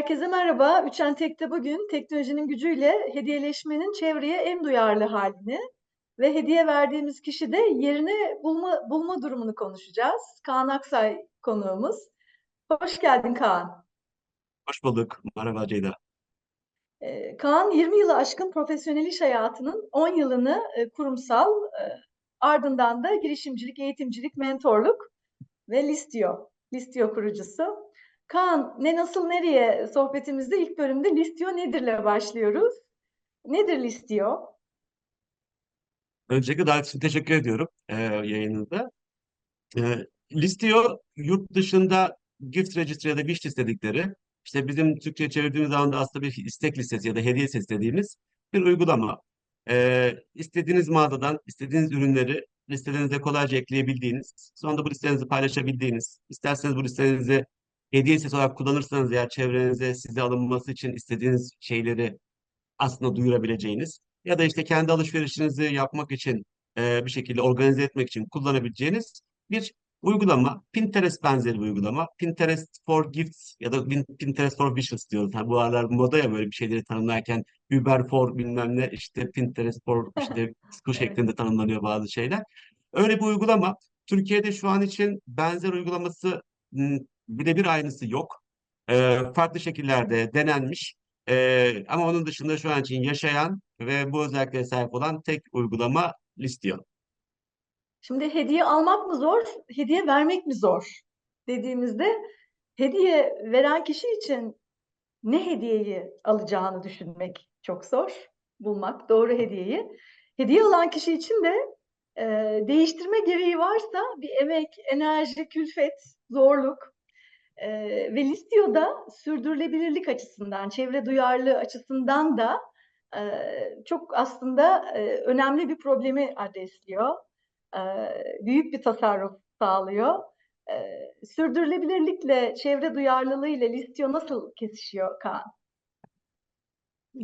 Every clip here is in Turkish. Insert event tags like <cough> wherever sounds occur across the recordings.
Herkese merhaba. Üçen Tek'te bugün teknolojinin gücüyle hediyeleşmenin çevreye en duyarlı halini ve hediye verdiğimiz kişi de yerini bulma, bulma durumunu konuşacağız. Kaan Aksay konuğumuz. Hoş geldin Kaan. Hoş bulduk. Merhaba Ceyda. Ee, Kaan 20 yılı aşkın profesyonel iş hayatının 10 yılını e, kurumsal, e, ardından da girişimcilik, eğitimcilik, mentorluk ve Listio, Listio kurucusu. Kaan, ne nasıl nereye sohbetimizde ilk bölümde Listio nedirle başlıyoruz. Nedir Listio? Öncelikle davet teşekkür ediyorum e, yayınında. E, Listio yurt dışında gift registry ya da wish list dedikleri işte bizim Türkçe'ye çevirdiğimiz zaman da aslında bir istek listesi ya da hediye listesi dediğimiz bir uygulama. E, istediğiniz mağazadan istediğiniz ürünleri listelerinize kolayca ekleyebildiğiniz, sonra da bu listenizi paylaşabildiğiniz, isterseniz bu listenizi hediye listesi olarak kullanırsanız eğer çevrenize size alınması için istediğiniz şeyleri aslında duyurabileceğiniz ya da işte kendi alışverişinizi yapmak için e, bir şekilde organize etmek için kullanabileceğiniz bir uygulama. Pinterest benzeri bir uygulama. Pinterest for Gifts ya da Pin- Pinterest for Wishes diyoruz. Yani bu aralar moda ya böyle bir şeyleri tanımlarken Uber for bilmem ne işte Pinterest for işte <laughs> bu şeklinde tanımlanıyor bazı şeyler. Öyle bir uygulama. Türkiye'de şu an için benzer uygulaması birebir aynısı yok. E, farklı şekillerde denenmiş. Ee, ama onun dışında şu an için yaşayan ve bu özelliklere sahip olan tek uygulama Listio. Şimdi hediye almak mı zor, hediye vermek mi zor dediğimizde hediye veren kişi için ne hediyeyi alacağını düşünmek çok zor. Bulmak doğru hediyeyi. Hediye alan kişi için de e, değiştirme gereği varsa bir emek, enerji, külfet, zorluk e, ve Listio'da sürdürülebilirlik açısından, çevre duyarlılığı açısından da e, çok aslında e, önemli bir problemi adresliyor. E, büyük bir tasarruf sağlıyor. E, sürdürülebilirlikle, çevre duyarlılığı ile Listio nasıl kesişiyor Kaan?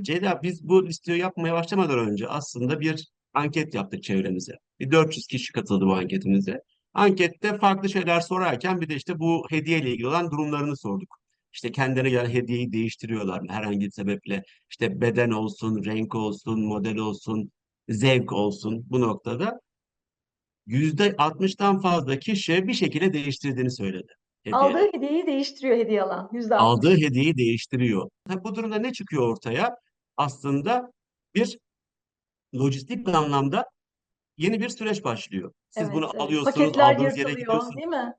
Ceyda biz bu listeyi yapmaya başlamadan önce aslında bir anket yaptık çevremize. Bir 400 kişi katıldı bu anketimize. Ankette farklı şeyler sorarken bir de işte bu hediyeyle ilgili olan durumlarını sorduk. İşte kendilerine gelen hediyeyi değiştiriyorlar mı herhangi bir sebeple? İşte beden olsun, renk olsun, model olsun, zevk olsun bu noktada. %60'dan fazla kişi bir şekilde değiştirdiğini söyledi hediye. Aldığı hediyeyi değiştiriyor hediye alan. Yüzde aldığı altmış. hediyeyi değiştiriyor. Tabii bu durumda ne çıkıyor ortaya? Aslında bir lojistik anlamda yeni bir süreç başlıyor. Siz Evet, bunu evet. alıyorsunuz, Paketler aldığınız yere gidiyorsunuz. değil mi?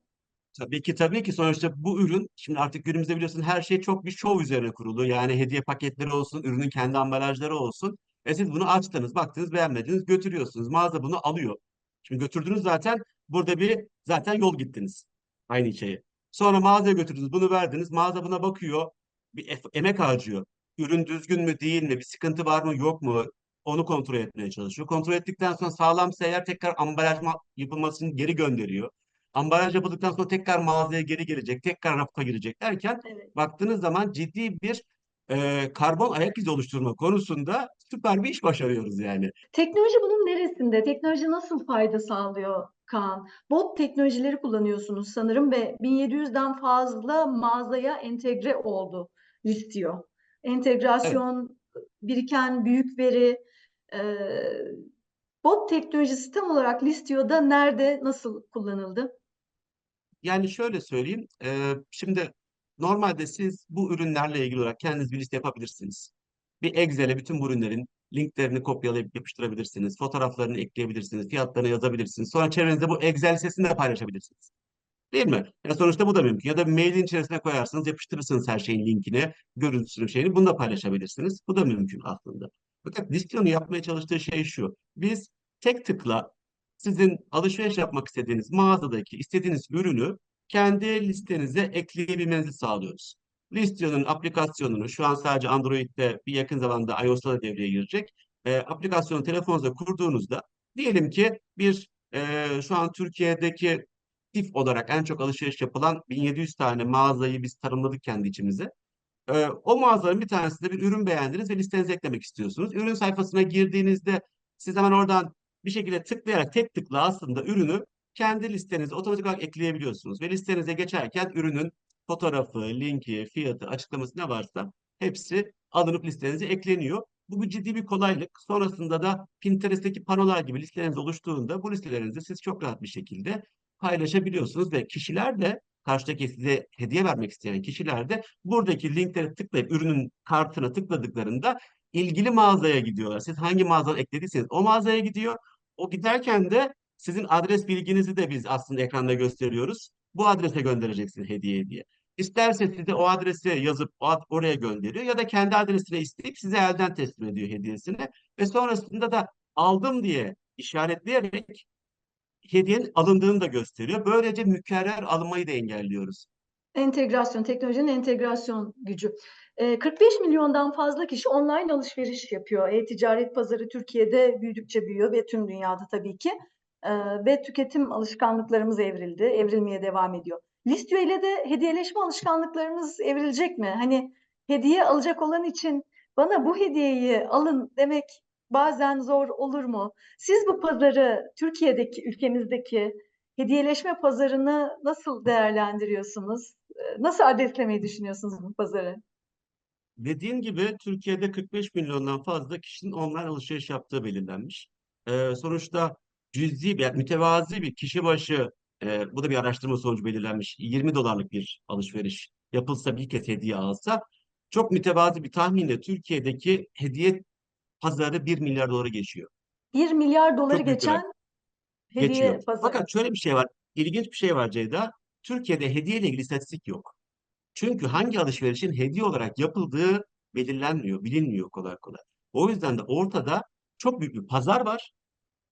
Tabii ki tabii ki sonuçta bu ürün şimdi artık günümüzde biliyorsun her şey çok bir şov üzerine kurulu. Yani hediye paketleri olsun, ürünün kendi ambalajları olsun. Ve siz bunu açtınız, baktınız, beğenmediniz, götürüyorsunuz. Mağaza bunu alıyor. Şimdi götürdünüz zaten burada bir zaten yol gittiniz. Aynı şeyi. Sonra mağazaya götürdünüz, bunu verdiniz. Mağaza buna bakıyor, bir emek harcıyor. Ürün düzgün mü değil mi, bir sıkıntı var mı yok mu? Onu kontrol etmeye çalışıyor. Kontrol ettikten sonra sağlamsa eğer tekrar ambalaj ma- yapılmasını geri gönderiyor. Ambalaj yapıldıktan sonra tekrar mağazaya geri gelecek, tekrar rafa girecek derken Evet. baktığınız zaman ciddi bir e, karbon ayak izi oluşturma konusunda süper bir iş başarıyoruz yani. Teknoloji bunun neresinde? Teknoloji nasıl fayda sağlıyor Kaan? Bot teknolojileri kullanıyorsunuz sanırım ve 1700'den fazla mağazaya entegre oldu. Evet. Entegrasyon, biriken büyük veri, bot teknolojisi tam olarak Listio'da nerede, nasıl kullanıldı? Yani şöyle söyleyeyim. e, şimdi normalde siz bu ürünlerle ilgili olarak kendiniz bir liste yapabilirsiniz. Bir Excel'e bütün bu ürünlerin linklerini kopyalayıp yapıştırabilirsiniz. Fotoğraflarını ekleyebilirsiniz. Fiyatlarını yazabilirsiniz. Sonra çevrenizde bu Excel listesini de paylaşabilirsiniz. Değil mi? Ya sonuçta bu da mümkün. Ya da mailin içerisine koyarsınız, yapıştırırsınız her şeyin linkini, görüntüsünü, şeyini. Bunu da paylaşabilirsiniz. Bu da mümkün aslında. Fakat Diskion'un yapmaya çalıştığı şey şu. Biz tek tıkla sizin alışveriş yapmak istediğiniz mağazadaki istediğiniz ürünü kendi listenize ekleyebilmenizi sağlıyoruz. Listion'un aplikasyonunu şu an sadece Android'de bir yakın zamanda iOS'ta da devreye girecek. E, aplikasyonu telefonunuza kurduğunuzda diyelim ki bir e, şu an Türkiye'deki aktif olarak en çok alışveriş yapılan 1700 tane mağazayı biz tanımladık kendi içimize. Ee, o mağazaların bir tanesinde bir ürün beğendiniz ve listenize eklemek istiyorsunuz. Ürün sayfasına girdiğinizde siz hemen oradan bir şekilde tıklayarak tek tıkla aslında ürünü kendi listenize otomatik olarak ekleyebiliyorsunuz. Ve listenize geçerken ürünün fotoğrafı, linki, fiyatı, açıklaması ne varsa hepsi alınıp listenize ekleniyor. Bu bir ciddi bir kolaylık. Sonrasında da Pinterest'teki panolar gibi listeleriniz oluştuğunda bu listelerinizi siz çok rahat bir şekilde paylaşabiliyorsunuz ve kişiler de karşıdaki size hediye vermek isteyen kişiler de buradaki linkleri tıklayıp ürünün kartına tıkladıklarında ilgili mağazaya gidiyorlar. Siz hangi mağazadan eklediyseniz o mağazaya gidiyor. O giderken de sizin adres bilginizi de biz aslında ekranda gösteriyoruz. Bu adrese göndereceksin hediye diye. İsterse size o adresi yazıp oraya gönderiyor ya da kendi adresine isteyip size elden teslim ediyor hediyesini ve sonrasında da aldım diye işaretleyerek hediyenin alındığını da gösteriyor. Böylece mükerrer alınmayı da engelliyoruz. Entegrasyon, teknolojinin entegrasyon gücü. Ee, 45 milyondan fazla kişi online alışveriş yapıyor. E-ticaret pazarı Türkiye'de büyüdükçe büyüyor ve tüm dünyada tabii ki. Ve tüketim alışkanlıklarımız evrildi, evrilmeye devam ediyor. Listio ile de hediyeleşme alışkanlıklarımız evrilecek mi? Hani hediye alacak olan için bana bu hediyeyi alın demek bazen zor olur mu? Siz bu pazarı, Türkiye'deki, ülkemizdeki hediyeleşme pazarını nasıl değerlendiriyorsunuz? Ee, Nasıl adreslemeyi düşünüyorsunuz bu pazarı? Dediğin gibi Türkiye'de 45 milyondan fazla kişinin online alışveriş yaptığı belirlenmiş. Ee, sonuçta cüzi yani mütevazi bir kişi başı, e, bu da bir araştırma sonucu belirlenmiş. 20 dolarlık bir alışveriş yapılsa bir kez hediye alsa, çok mütevazi bir tahminle Türkiye'deki hediye pazarı 1 milyar dolara geçiyor. 1 milyar doları Çok büyük bir rakam. geçen hediye Geçiyor. pazarı. Fakat şöyle bir şey var. İlginç bir şey var Ceyda. Türkiye'de hediye ile ilgili istatistik yok. Çünkü hangi alışverişin hediye olarak yapıldığı belirlenmiyor, bilinmiyor kolay kolay. O yüzden de ortada çok büyük bir pazar var.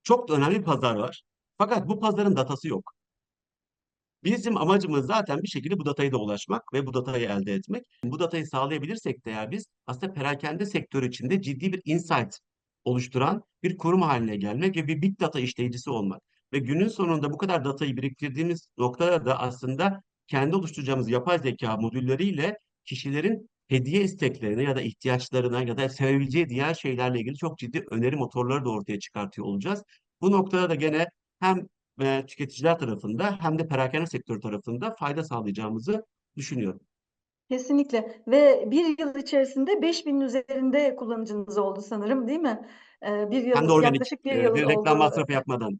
Çok da önemli bir pazar var. Fakat bu pazarın datası yok. Bizim amacımız zaten bir şekilde bu dataya da ulaşmak ve bu datayı elde etmek. Bu datayı sağlayabilirsek de eğer biz aslında perakende sektörü içinde ciddi bir insight oluşturan bir kurum haline gelmek ve bir big data işleyicisi olmak. Ve günün sonunda bu kadar datayı biriktirdiğimiz noktada da aslında kendi oluşturacağımız yapay zeka modülleriyle kişilerin hediye isteklerine ya da ihtiyaçlarına ya da sevebileceği diğer şeylerle ilgili çok ciddi öneri motorları da ortaya çıkartıyor olacağız. Bu noktada da gene hem ve tüketiciler tarafında hem de perakende sektörü tarafında fayda sağlayacağımızı düşünüyorum. Kesinlikle ve bir yıl içerisinde 5000'in üzerinde kullanıcınız oldu sanırım değil mi? Ee, bir Hem de yıl, organik, yaklaşık bir e, yıl bir reklam oldu. masrafı yapmadan.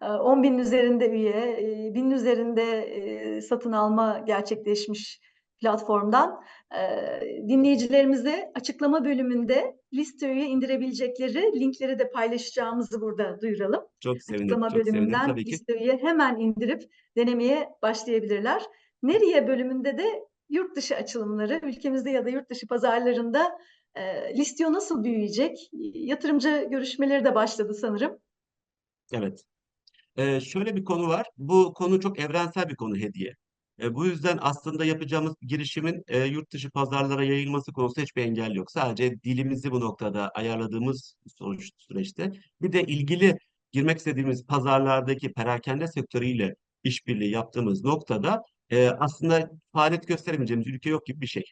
10 binin üzerinde üye, e, binin üzerinde e, satın alma gerçekleşmiş platformdan. E, Dinleyicilerimize açıklama bölümünde Listio'yu indirebilecekleri linkleri de paylaşacağımızı burada duyuralım. Çok sevindim, Açıklama çok sevindim. bölümünden Tabii ki Listio'yu hemen indirip denemeye başlayabilirler. Nereye bölümünde de yurt dışı açılımları, ülkemizde ya da yurt dışı pazarlarında e, Listio nasıl büyüyecek? Yatırımcı görüşmeleri de başladı sanırım. Evet. Ee, şöyle bir konu var. Bu konu çok evrensel bir konu hediye. E, bu yüzden aslında yapacağımız girişimin e, yurt dışı pazarlara yayılması konusunda hiçbir engel yok. Sadece dilimizi bu noktada ayarladığımız sonuç süreçte bir de ilgili girmek istediğimiz pazarlardaki perakende sektörüyle işbirliği yaptığımız noktada e, aslında faaliyet gösteremeyeceğimiz ülke yok gibi bir şey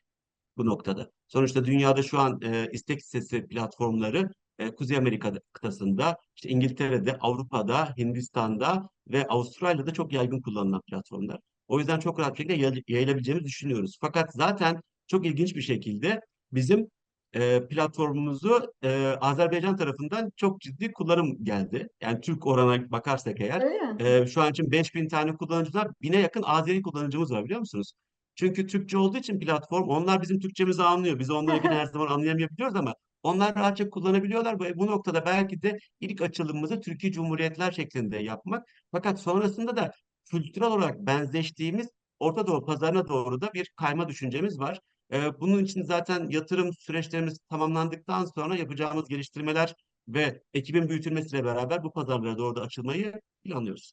bu noktada. Sonuçta dünyada şu an e, istek sitesi platformları e, Kuzey Amerika kıtasında, işte İngiltere'de, Avrupa'da, Hindistan'da ve Avustralya'da çok yaygın kullanılan platformlar. O yüzden çok rahat bir şekilde yay- yayılabileceğimizi düşünüyoruz. Fakat zaten çok ilginç bir şekilde bizim e, platformumuzu e, Azerbaycan tarafından çok ciddi kullanım geldi. Yani Türk orana bakarsak eğer e, şu an için 5000 tane kullanıcı var. 1000'e yakın Azeri kullanıcımız var biliyor musunuz? Çünkü Türkçe olduğu için platform onlar bizim Türkçemizi anlıyor. Biz onlarınkini <laughs> her zaman anlayamayabiliyoruz ama onlar rahatça kullanabiliyorlar. Bu, bu noktada belki de ilk açılımımızı Türkiye Cumhuriyetler şeklinde yapmak. Fakat sonrasında da kültürel olarak benzeştiğimiz Orta Doğu pazarına doğru da bir kayma düşüncemiz var. Ee, bunun için zaten yatırım süreçlerimiz tamamlandıktan sonra yapacağımız geliştirmeler ve ekibin büyütülmesiyle beraber bu pazarlara doğru da açılmayı planlıyoruz.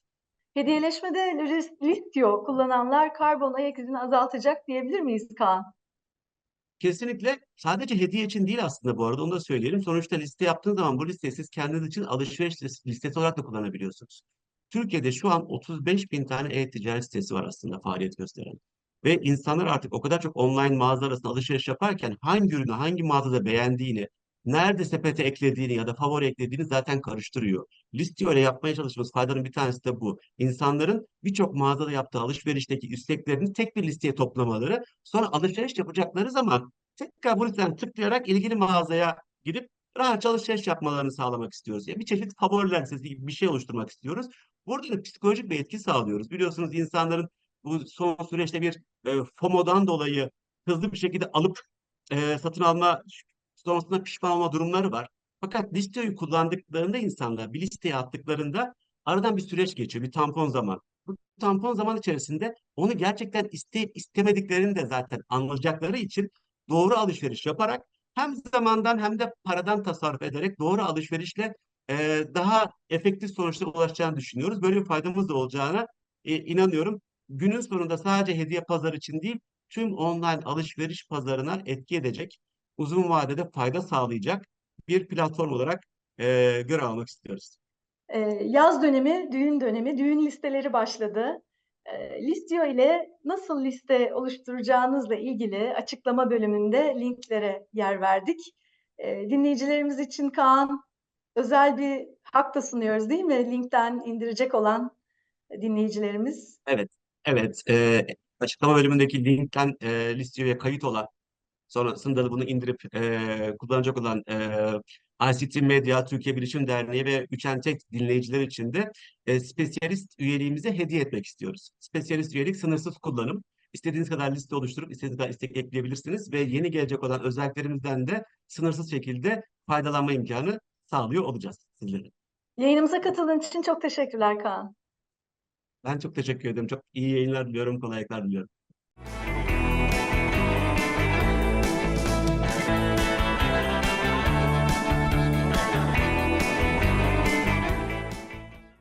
Hediyeleşmede Listio kullananlar karbon ayak izini azaltacak diyebilir miyiz Kaan? Kesinlikle sadece hediye için değil aslında bu arada onu da söyleyelim. Sonuçta liste yaptığınız zaman bu listeyi siz kendiniz için alışveriş lis- listesi olarak da kullanabiliyorsunuz. Türkiye'de şu an 35 bin tane e-ticaret sitesi var aslında faaliyet gösteren. Ve insanlar artık o kadar çok online mağaza arasında alışveriş yaparken hangi ürünü hangi mağazada beğendiğini, nerede sepete eklediğini ya da favori eklediğini zaten karıştırıyor. Listeo ile yapmaya çalıştığımız faydanın bir tanesi de bu. İnsanların birçok mağazada yaptığı alışverişteki isteklerini tek bir listeye toplamaları, sonra alışveriş yapacakları zaman tekrar bu listeden tıklayarak ilgili mağazaya gidip rahat alışveriş yapmalarını sağlamak istiyoruz. Yani bir çeşit favoriler listesi gibi bir şey oluşturmak istiyoruz. Burada da psikolojik bir etki sağlıyoruz. Biliyorsunuz insanların bu son süreçte bir e, FOMO'dan dolayı hızlı bir şekilde alıp e, satın alma sonrasında pişman olma durumları var. Fakat listeyi kullandıklarında insanlar bir listeye attıklarında aradan bir süreç geçiyor, bir tampon zaman. Bu tampon zaman içerisinde onu gerçekten isteyip istemediklerini de zaten anlayacakları için doğru alışveriş yaparak hem zamandan hem de paradan tasarruf ederek doğru alışverişle e, daha efektif sonuçlara ulaşacağını düşünüyoruz. Böyle bir faydamız da olacağına e, inanıyorum. Günün sonunda sadece hediye pazarı için değil, tüm online alışveriş pazarına etki edecek, uzun vadede fayda sağlayacak bir platform olarak e, görev almak istiyoruz. Ee, yaz dönemi, düğün dönemi, düğün listeleri başladı. Ee, Listeo ile nasıl liste oluşturacağınızla ilgili açıklama bölümünde linklere yer verdik. Ee, dinleyicilerimiz için Kaan özel bir hak da sunuyoruz değil mi? Linkten indirecek olan dinleyicilerimiz. Evet, e, açıklama bölümündeki linkten e, Listeo'ya kayıt olan, sonrasında da bunu indirip e, kullanacak olan e, ICT Medya Türkiye Bilişim Derneği ve Üçentek dinleyiciler için de e, spesyalist üyeliğimizi hediye etmek istiyoruz. Spesyalist üyelik sınırsız kullanım. İstediğiniz kadar liste oluşturup istediğiniz kadar istek ekleyebilirsiniz ve yeni gelecek olan özelliklerimizden de sınırsız şekilde faydalanma imkanı sağlıyor olacağız sizlere. Yayınımıza katıldığın için çok teşekkürler Kaan. Ben çok teşekkür ederim. Çok iyi yayınlar diliyorum, kolaylıklar diliyorum.